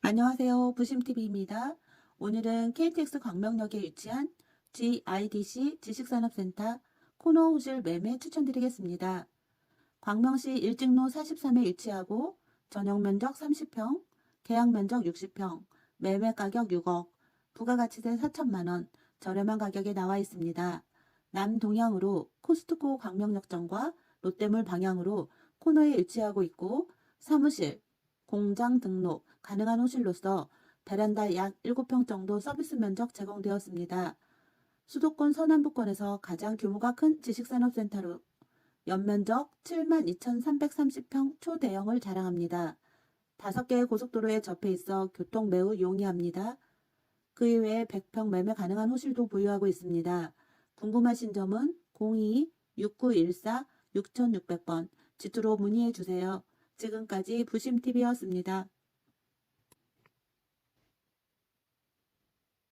안녕하세요. 부심TV입니다. 오늘은 KTX 광명역에 위치한 GIDC 지식산업센터 코너 호실 매매 추천드리겠습니다. 광명시 일직로 43에 위치하고 전용 면적 30평, 계약 면적 60평, 매매 가격 6억, 부가가치세 4천만 원, 저렴한 가격에 나와 있습니다. 남동향으로 코스트코 광명역점과 롯데몰 방향으로 코너에 위치하고 있고 사무실, 공장 등록 가능한 호실로서 베란다 약 7평 정도 서비스 면적 제공되었습니다. 수도권 서남부권에서 가장 규모가 큰 지식산업센터로 연면적 72,330평 초대형을 자랑합니다. 5개의 고속도로에 접해 있어 교통 매우 용이합니다. 그 이외에 100평 매매 가능한 호실도 보유하고 있습니다. 궁금하신 점은 02-6914-6600번 지투로 문의해 주세요. 지금까지 부심TV였습니다.